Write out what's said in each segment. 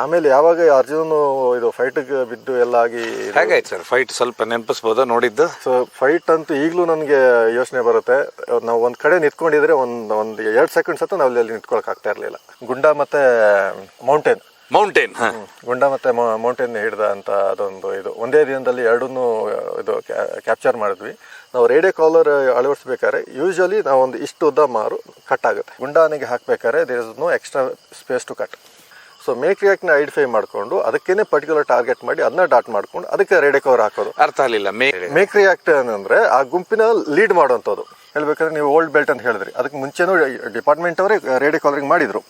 ಆಮೇಲೆ ಯಾವಾಗ ಅರ್ಜುನ್ ಇದು ಫೈಟ್ಗೆ ಬಿದ್ದು ಎಲ್ಲ ಆಗಿ ಹೇಗಾಯ್ತು ಸರ್? ಫೈಟ್ ಸ್ವಲ್ಪ ನೆನಪಿಸ್ಬೋದಾ? ನೋಡಿದ್ದು? ಸೊ ಫೈಟ್ ಅಂತೂ ಈಗಲೂ ನನಗೆ ಯೋಚನೆ ಬರುತ್ತೆ. ನಾವು ಒಂದು ಕಡೆ ನಿಂತ್ಕೊಂಡಿದ್ರೆ ಒಂದು ಒಂದು ಎರಡು ಸೆಕೆಂಡ್ಸ್ ಅಂತ ನಾವು ಅಲ್ಲಿ ನಿಂತ್ಕೊಳಕ್ ಆಗ್ತಾ ಇರಲಿಲ್ಲ. ಗುಂಡ ಮತ್ತೆ ಮೌಂಟೇನ್ ಮೌಂಟೇನ್ ಗುಂಡ ಮತ್ತೆ ಮೌಂಟೇನ್ ಹಿಡ್ದ ಅಂತ ಅದೊಂದು ಇದು. ಒಂದೇ ದಿನದಲ್ಲಿ ಎರಡನ್ನೂ ಇದು ಕ್ಯಾಪ್ಚರ್ ಮಾಡಿದ್ವಿ. ನಾವು ರೇಡಿಯೋ ಕಾಲರ್ ಅಳವಡಿಸ್ಬೇಕಾದ್ರೆ ಯೂಶಲಿ ನಾವು ಒಂದು ಇಷ್ಟು ಉದ್ದ ಮಾರು ಕಟ್ ಆಗುತ್ತೆ. ಗುಂಡಾನಿಗೆ ಹಾಕ್ಬೇಕಾದ್ರೆ there is no extra space to cut so ಮೇಕ್ನ identify ಮಾಡ್ಕೊಂಡು ಅದಕ್ಕೇನೆ ಪರ್ಟಿಕ್ಯುಲರ್ ಟಾರ್ಗೆಟ್ ಮಾಡಿ ಅದನ್ನ ಡಾಟ್ ಮಾಡ್ಕೊಂಡು ಅದಕ್ಕೆ ರೇಡಿಯೋ ಕವರ್ ಹಾಕೋದು. ಅರ್ಥ ಆಗಲಿಲ್ಲ ಮೇಕ್ ರಿಯಾಕ್ಟ್ ಅಂದ್ರೆ ಆ ಗುಂಪಿನ ಲೀಡ್ ಮಾಡುವಂಥದ್ದು. ಹೇಳ್ಬೇಕಂದ್ರೆ ನೀವು ಓಲ್ಡ್ ಬೆಲ್ಟ್ ಅಂತ ಹೇಳಿದ್ರಿ. ಅದಕ್ಕೆ ಮುಂಚೆನೂ ಡಿಪಾರ್ಟ್ಮೆಂಟ್ ಅವರೇ ರೇಡಿಯೋ ಕಾಲರಿಂಗ್ ಮಾಡಿದ್ರು.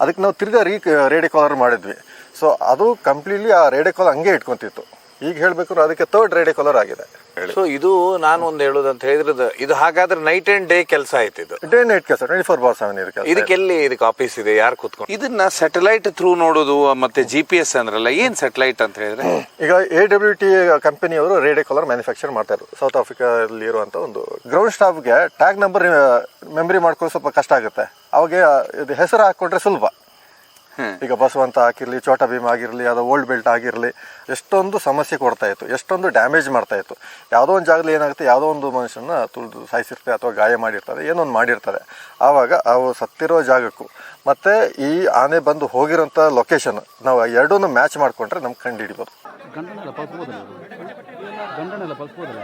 ಅದಕ್ಕೆ ನಾವು ತಿರ್ಗಾ ರೀ ರೇಡಿಯೋ ಕಾಲರ್ ಮಾಡಿದ್ವಿ. ಸೊ ಅದು ಕಂಪ್ಲೀಟ್ಲಿ ಆ ರೇಡಿಯೋ ಕಾಲರ್ ಹಂಗೆ ಇಟ್ಕೊಂತಿತ್ತು. ಈಗ ಹೇಳ್ಬೇಕಾದ್ರೆ ಅದಕ್ಕೆ ತರ್ಡ್ ರೇಡಿಯೋ ಕಲರ್ ಆಗಿದೆ. ಹೇಳಿ. ಸೊ ಇದು ನಾನು ಒಂದು ಅಂತ ಹೇಳಿದ್ರೆ ಇದು ಹಾಗಾದ್ರೆ ನೈಟ್ ಅಂಡ್ ಡೇ ಕೆಲಸ ಆಯ್ತು ಇದು? ಡೇ ನೈಟ್ ಕೆಲಸ ಟ್ವೆಂಟಿ ಫೋರ್ ಬಾರ್ ಸೆವೆನ್ ಇದಕ್ಕೆ ಇದಕ್ಕೆಲ್ಲಿ ಇದಕ್ಕೆ ಆಫೀಸ್ ಇದೆ ಯಾರು ಕೂತ್ಕೊಂಡು? ಇದನ್ನ ಸ್ಯಾಟಲೈಟ್ ಥ್ರೂ ನೋಡೋದು ಮತ್ತೆ ಜಿ ಪಿ ಎಸ್ ಅಂದ್ರಲ್ಲ ಏನ್ ಸ್ಯಾಟಲೈಟ್ ಅಂತ ಹೇಳಿದ್ರೆ? ಈಗ ಎ ಡಬ್ಲ್ಯೂ ಟಿ ಕಂಪನಿಯವರು ರೇಡಿಯೋ ಕಲರ್ ಮ್ಯಾನುಫ್ಯಾಕ್ಚರ್ ಮಾಡ್ತಾರೆ ಸೌತ್ ಆಫ್ರಿಕಾದಲ್ಲಿ ಇರುವಂತ ಒಂದು ಗ್ರೌಂಡ್ ಸ್ಟಾಫ್ಗೆ ಟ್ಯಾಗ್ ನಂಬರ್ ಮೆಮರಿ ಮಾಡ್ಕೊಳ್ಳೋ ಸ್ವಲ್ಪ ಕಷ್ಟ ಆಗುತ್ತೆ. ಅವಾಗ ಇದು ಹೆಸರು ಹಾಕೊಂಡ್ರೆ ಸುಲಭ. ಈಗ ಬಸವಂತ ಹಾಕಿರಲಿ ಚೋಟ ಭೀಮ್ ಆಗಿರಲಿ ಅದು ಓಲ್ಡ್ ಬೆಲ್ಟ್ ಆಗಿರಲಿ ಎಷ್ಟೊಂದು ಸಮಸ್ಯೆ ಕೊಡ್ತಾ ಇತ್ತು ಎಷ್ಟೊಂದು ಡ್ಯಾಮೇಜ್ ಮಾಡ್ತಾ ಇತ್ತು. ಯಾವುದೋ ಒಂದು ಜಾಗದಲ್ಲಿ ಏನಾಗುತ್ತೆ ಯಾವುದೋ ಒಂದು ಮನುಷ್ಯನ ತುಳಿದು ಸಾಯಿಸಿರ್ತಾರೆ ಅಥವಾ ಗಾಯ ಮಾಡಿರ್ತಾರೆ ಏನೋ ಒಂದು ಮಾಡಿರ್ತಾರೆ. ಆವಾಗ ಅವು ಸತ್ತಿರೋ ಜಾಗಕ್ಕೂ ಮತ್ತೆ ಈ ಆನೆ ಬಂದು ಹೋಗಿರೋಂಥ ಲೊಕೇಶನ್ ನಾವು ಎರಡೂ ಮ್ಯಾಚ್ ಮಾಡಿಕೊಂಡ್ರೆ ನಮ್ಗೆ ಕಂಡು ಹಿಡಿಬೋದು ಅದು? ಗಂಡನೆಲ್ಲ ಪಲ್ಸ್ಬೋದಲ್ಲ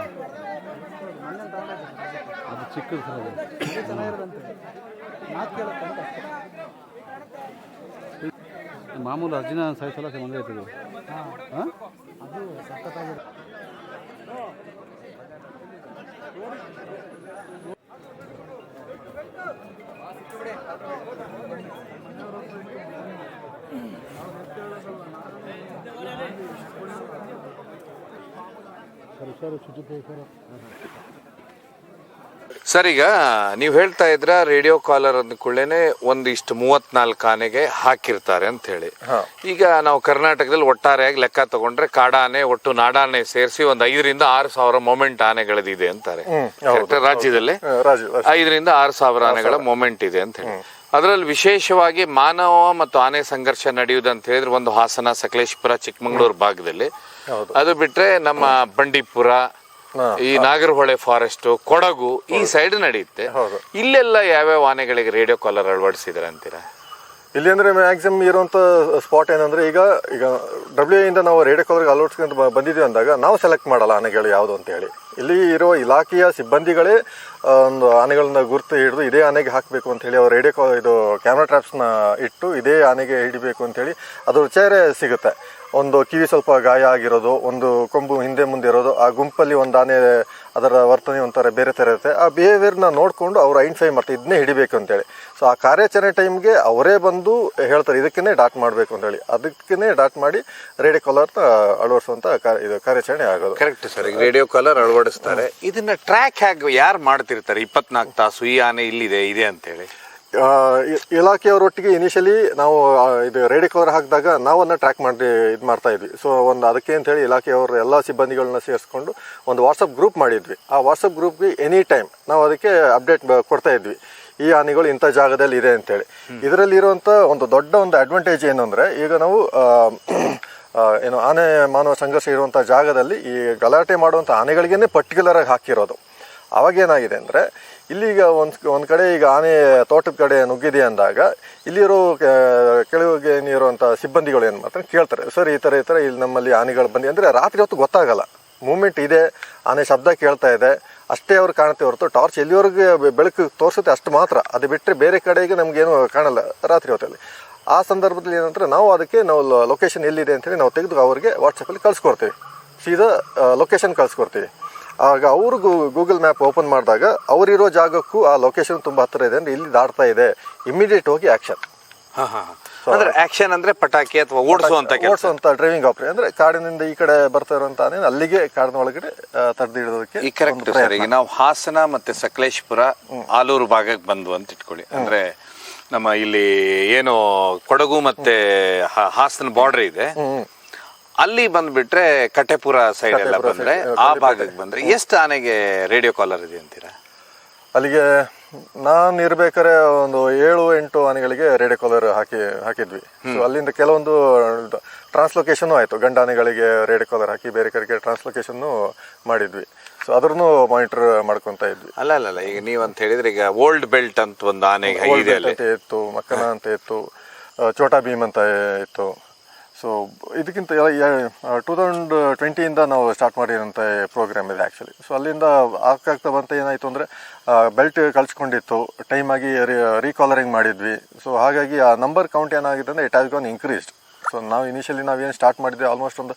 ಅದು ಚಿಕ್ಕದು ಸರ್ ಅದು ಮಾಮೂಲು ಅರ್ಜಿನ ಸಾಯಿಸಲ್ಲ ಮಂಗ ಆಯ್ತದೆ ಹಾಂ. ಸರಿ ಸರ್ ಶುಚಿತ್ವ ಸರ್. ಸರ್ ಈಗ ನೀವು ಹೇಳ್ತಾ ಇದ್ರ ರೇಡಿಯೋ ಕಾಲರ್ ಅಂದ್ಕೊಳ್ಳೇನೆ ಒಂದಿಷ್ಟು ಮೂವತ್ನಾಲ್ಕು ಆನೆಗೆ ಹಾಕಿರ್ತಾರೆ ಅಂತ ಹೇಳಿ. ಈಗ ನಾವು ಕರ್ನಾಟಕದಲ್ಲಿ ಒಟ್ಟಾರೆಯಾಗಿ ಲೆಕ್ಕ ತಗೊಂಡ್ರೆ ಕಾಡಾನೆ ಒಟ್ಟು ನಾಡಾನೆ ಸೇರಿಸಿ ಒಂದು ಐದರಿಂದ ಆರು ಸಾವಿರ ಮೊಮೆಂಟ್ ಆನೆಗಳದಿದೆ ಅಂತಾರೆ. ರಾಜ್ಯದಲ್ಲಿ. ಐದರಿಂದ ಆರು ಸಾವಿರ ಆನೆಗಳ ಮೊಮೆಂಟ್ ಇದೆ ಅಂತ ಹೇಳಿ. ಅದರಲ್ಲಿ ವಿಶೇಷವಾಗಿ ಮಾನವ ಮತ್ತು ಆನೆ ಸಂಘರ್ಷ ನಡೆಯುವುದಂತ ಅಂತ ಹೇಳಿದ್ರೆ ಒಂದು ಹಾಸನ ಸಕಲೇಶ್ಪುರ ಚಿಕ್ಕಮಗಳೂರು ಭಾಗದಲ್ಲಿ. ಅದು ಬಿಟ್ರೆ ನಮ್ಮ ಬಂಡೀಪುರ. ಈ ನಾಗರಹೊಳೆ ಫಾರೆಸ್ಟ್ ಕೊಡಗು ಈ ಸೈಡ್ ನಡೆಯುತ್ತೆ. ಇಲ್ಲೆಲ್ಲ ಯಾವ್ಯಾವ ಆನೆಗಳಿಗೆ ರೇಡಿಯೋ ಕಾಲರ್ ಅಳವಡಿಸಿದ್ರೆ ಅಂತೀರಾ? ಇಲ್ಲಿ ಅಂದ್ರೆ ಮ್ಯಾಕ್ಸಿಮಮ್ ಇರುವಂತ ಸ್ಪಾಟ್ ಏನಂದ್ರೆ ಈಗ ಈಗ ಡಬ್ಲ್ಯೂ ಇಂದ ನಾವು ರೇಡಿಯೋ ಕಾಲರ್ಗೆ ಅಲೋಟ್ಸ್ಕೊಂಡು ಬ- ಬಂದಿದ್ವಿ ಅಂದಾಗ ನಾವು ಸೆಲೆಕ್ಟ್ ಮಾಡಲ್ಲ ಆನೆಗಳು ಯಾವುದು ಅಂತ ಹೇಳಿ. ಇಲ್ಲಿ ಇರುವ ಇಲಾಖೆಯ ಸಿಬ್ಬಂದಿಗಳೇ ಒಂದು ಆನೆಗಳನ್ನ ಗುರುತು ಹಿಡಿದು ಇದೇ ಆನೆಗೆ ಹಾಕಬೇಕು ಅಂತ ಹೇಳಿ ಅವ್ರು ರೇಡಿಯೋ ಇದು ಕ್ಯಾಮ್ರಾ ಟ್ರಾಪ್ಸ್ನ ಇಟ್ಟು ಇದೇ ಆನೆಗೆ ಹಿಡಿಬೇಕು ಅಂತ ಹೇಳಿ ಅದ್ರ ಚೇರೆ ಸಿಗುತ್ತೆ. ಒಂದು ಕಿವಿ ಸ್ವಲ್ಪ ಗಾಯ ಆಗಿರೋದು ಒಂದು ಕೊಂಬು ಹಿಂದೆ ಮುಂದೆ ಇರೋದು ಆ ಗುಂಪಲ್ಲಿ ಒಂದು ಆನೆ ಅದರ ವರ್ತನೆ ಒಂಥರ ಬೇರೆ ಥರ ಇರುತ್ತೆ. ಆ ಬಿಹೇವಿಯರ್ನ ನೋಡಿಕೊಂಡು ಅವ್ರು ಐಡೆಂಟಿಫೈ ಮಾಡ್ತಾರೆ ಇದನ್ನೇ ಹಿಡಿಬೇಕು ಅಂತೇಳಿ. ಸೊ ಆ ಕಾರ್ಯಾಚರಣೆ ಟೈಮ್ಗೆ ಅವರೇ ಬಂದು ಹೇಳ್ತಾರೆ ಇದಕ್ಕೇ ಡಾಟ್ ಮಾಡಬೇಕು ಅಂತೇಳಿ. ಅದಕ್ಕೇ ಡಾಟ್ ಮಾಡಿ ರೇಡಿಯೋ ಕಾಲರ್ನ ಅಳವಡಿಸುವಂಥ ಇದು ಕಾರ್ಯಾಚರಣೆ ಆಗೋದು. ಕರೆಕ್ಟ್ ಸರ್ ಈಗ ರೇಡಿಯೋ ಕಾಲರ್ ಅಳವಡಿಸ್ತಾರೆ. ಇದನ್ನ ಟ್ರ್ಯಾಕ್ ಹೇಗೆ ಯಾರು ಮಾಡ್ತಿರ್ತಾರೆ? ಇಪ್ಪತ್ನಾಲ್ಕು ತಾಸು ಈ ಆನೆ ಇಲ್ಲಿದೆ ಇದೆ ಅಂತ ಹೇಳಿ ಆ, ಇ- ಇಲಾಖೆಯವರೊಟ್ಟಿಗೆ ಇನಿಷಿಯಲಿ ನಾವು ಇದು ರೇಡಿ ಕವರ್ ಹಾಕಿದಾಗ ನಾವನ್ನು ಟ್ರ್ಯಾಕ್ ಮಾಡಿ ಇದು ಮಾಡ್ತಾ ಇದ್ವಿ. ಸೊ ಒಂದು ಅದಕ್ಕೆ ಅಂತೇಳಿ ಇಲಾಖೆಯವರು ಎಲ್ಲ ಸಿಬ್ಬಂದಿಗಳನ್ನ ಸೇರಿಸ್ಕೊಂಡು ಒಂದು ವಾಟ್ಸಪ್ ಗ್ರೂಪ್ ಮಾಡಿದ್ವಿ. ಆ ವಾಟ್ಸಪ್ ಗ್ರೂಪ್ಗೆ ಎನಿ ಟೈಮ್ ನಾವು ಅದಕ್ಕೆ ಅಪ್ಡೇಟ್ ಕೊಡ್ತಾ ಇದ್ವಿ. ಈ ಆನೆಗಳು ಇಂಥ ಜಾಗದಲ್ಲಿ ಇದೆ ಅಂತೇಳಿ ಇದರಲ್ಲಿ ಇರುವಂಥ ಒಂದು ದೊಡ್ಡ ಒಂದು ಅಡ್ವಾಂಟೇಜ್ ಏನು ಅಂದರೆ ಈಗ ನಾವು ಏನು ಆನೆ ಮಾನವ ಸಂಘರ್ಷ ಇರುವಂಥ ಜಾಗದಲ್ಲಿ ಈ ಗಲಾಟೆ ಮಾಡುವಂಥ ಆನೆಗಳಿಗೇನೆ ಪರ್ಟಿಕ್ಯುಲರ್ ಆಗಿ ಹಾಕಿರೋದು. ಅವಾಗ ಏನಾಗಿದೆ ಅಂದರೆ ಇಲ್ಲಿಗ ಒಂದು ಒಂದು ಕಡೆ ಈಗ ಆನೆ ತೋಟದ ಕಡೆ ನುಗ್ಗಿದೆ ಅಂದಾಗ ಇಲ್ಲಿರೋ ಕೆಳಗೆ ಏನಿರುವಂಥ ಸಿಬ್ಬಂದಿಗಳು ಏನು ಮಾಡ್ತಾರೆ? ಕೇಳ್ತಾರೆ. ಸರ್, ಈ ಥರ ಈ ಥರ ಇಲ್ಲಿ ನಮ್ಮಲ್ಲಿ ಆನೆಗಳು ಬಂದು ಅಂದರೆ ರಾತ್ರಿ ಹೊತ್ತು ಗೊತ್ತಾಗಲ್ಲ. ಮೂಮೆಂಟ್ ಇದೆ. ಆನೆ ಶಬ್ದ ಕೇಳ್ತಾ ಇದೆ. ಅಷ್ಟೇ ಅವ್ರು ಕಾಣುತ್ತೆ ಹೊರತು. ಟಾರ್ಚ್ ಎಲ್ಲಿವರೆಗೆ ಬೆಳಕು ತೋರಿಸುತ್ತೆ ಅಷ್ಟು ಮಾತ್ರ. ಅದು ಬಿಟ್ಟರೆ ಬೇರೆ ಕಡೆಗೆ ನಮಗೇನು ಕಾಣಲ್ಲ ರಾತ್ರಿ ಹೊತ್ತಲ್ಲಿ. ಆ ಸಂದರ್ಭದಲ್ಲಿ ಏನಂದ್ರೆ ನಾವು ಅದಕ್ಕೆ ನಾವು ಲೊಕೇಶನ್ ಎಲ್ಲಿದೆ ಅಂತೇಳಿ ನಾವು ತೆಗೆದು ಅವರಿಗೆ ವಾಟ್ಸಪ್ಪಲ್ಲಿ ಕಳಿಸ್ಕೊಡ್ತೀವಿ. ಸೀದಾ ಲೊಕೇಶನ್ ಕಳಿಸ್ಕೊಡ್ತೀವಿ. ಆಗ ಅವರು ಗೂಗಲ್ ಮ್ಯಾಪ್ ಓಪನ್ ಮಾಡಿದಾಗ ಅವರಿರೋ ಜಾಗಕ್ಕೂ ಆ ಲೊಕೇಶನ್ ತುಂಬ ಹತ್ತಿರ ಇದೆ ಅಂದ್ರೆ ಇಲ್ಲಿ ದಾಟ್ತಾ ಇದೆ. ಇಮಿಡಿಯೇಟ್ ಹೋಗಿ ಆಕ್ಷನ್ ಹಾ, ಹಾ. ಅಂದ್ರೆ ಆಕ್ಷನ್ ಅಂದ್ರೆ ಪಟಾಕಿ ಅಥವಾ ಓಡಿಸುವಂತ ಓಡಿಸೋ ಓಡಿಸುವಂತ ಡ್ರೈವಿಂಗ್ ಆಪರೇಟ್ ಅಂದ್ರೆ ಕಾಡಿನಿಂದ ಈ ಕಡೆ ಬರ್ತಾ ಇರುವಂತ ಅಂದ್ರೆ ಅಲ್ಲಿಗೆ ಕಾಡಿನ ಒಳಗಡೆ ತಡೆದು ಹಿಡಿದೋದಕ್ಕೆ ಈ ಕರೆಕ್ಟ್ ಸರ್ ಈಗ ನಾವು ಹಾಸನ ಮತ್ತೆ ಸಕಲೇಶ್ಪುರ ಆಲೂರು ಭಾಗಕ್ಕೆ ಬಂದು ಅಂತ ಇಟ್ಕೊಳ್ಳಿ. ಅಂದ್ರೆ ನಮ್ಮ ಇಲ್ಲಿ ಏನು ಕೊಡಗು ಮತ್ತೆ ಹಾಸನ ಬಾರ್ಡರ್ ಇದೆ. ಅಲ್ಲಿ ಬಂದ್ಬಿಟ್ರೆ ಕಟೆಪುರ ಸೈಡ್ ಎಲ್ಲ ಬಂದ್ರೆ ಆ ಭಾಗಕ್ಕೆ ಬಂದ್ರೆ ಎಷ್ಟು ಆನೆಗೆ ರೇಡಿಯೋ ಕಾಲರ್ ಇದೆ ಅಂತೀರಾ? ಅಲ್ಲಿಗೆ ನಾನು ಇರ್ಬೇಕಾದ್ರೆ ಒಂದು ಏಳು ಎಂಟು ಆನೆಗಳಿಗೆ ರೇಡಿಯೋ ಕಾಲರ್ ಹಾಕಿ ಹಾಕಿದ್ವಿ. ಸೊ ಅಲ್ಲಿಂದ ಕೆಲವೊಂದು ಟ್ರಾನ್ಸ್ಲೊಕೇಶನ್ ಆಯಿತು. ಗಂಡ ಆನೆಗಳಿಗೆ ರೇಡಿಯೋ ಕಾಲರ್ ಹಾಕಿ ಬೇರೆ ಕಡೆಗೆ ಟ್ರಾನ್ಸ್ಲೊಕೇಶನ್ ಮಾಡಿದ್ವಿ. ಸೊ ಅದ್ರೂ ಮಾನಿಟರ್ ಮಾಡ್ಕೊಂತ ಇದ್ವಿ. ಅಲ್ಲ ಅಲ್ಲ ಅಲ್ಲ. ಈಗ ನೀವು ಅಂತ ಹೇಳಿದ್ರೆ ಈಗ ಓಲ್ಡ್ ಬೆಲ್ಟ್ ಅಂತ ಒಂದು ಆನೆ ಇದೆ Belt ಅಲ್ಲಿ. ಅಂತ ಇತ್ತು ಮಕ್ಕನ ಅಂತ ಇತ್ತು ಚೋಟಾ ಭೀಮ್ ಅಂತ ಇತ್ತು. ಸೊ ಇದಕ್ಕಿಂತ ಟೂ ತೌಸಂಡ್ ಟ್ವೆಂಟಿಯಿಂದ ನಾವು ಸ್ಟಾರ್ಟ್ ಮಾಡಿರೋಂಥ ಪ್ರೋಗ್ರಾಮ್ ಇದೆ ಆ್ಯಕ್ಚುಲಿ ಸೊ ಅಲ್ಲಿಂದ ಆಗ್ತಾ ಬಂತ ಏನಾಯಿತು ಅಂದರೆ ಬೆಲ್ಟ್ ಕಳ್ಸ್ಕೊಂಡಿತ್ತು. ಟೈಮಾಗಿ ರೀಕಾಲರಿಂಗ್ ಮಾಡಿದ್ವಿ. ಸೊ ಹಾಗಾಗಿ ಆ ನಂಬರ್ ಕೌಂಟ್ ಏನಾಗಿದೆ ಅಂದರೆ it has gone increased so ನಾವು ಇನಿಷಿಯಲಿ ನಾವೇನು ಸ್ಟಾರ್ಟ್ ಮಾಡಿದ್ವಿ ಆಲ್ಮೋಸ್ಟ್ ಒಂದು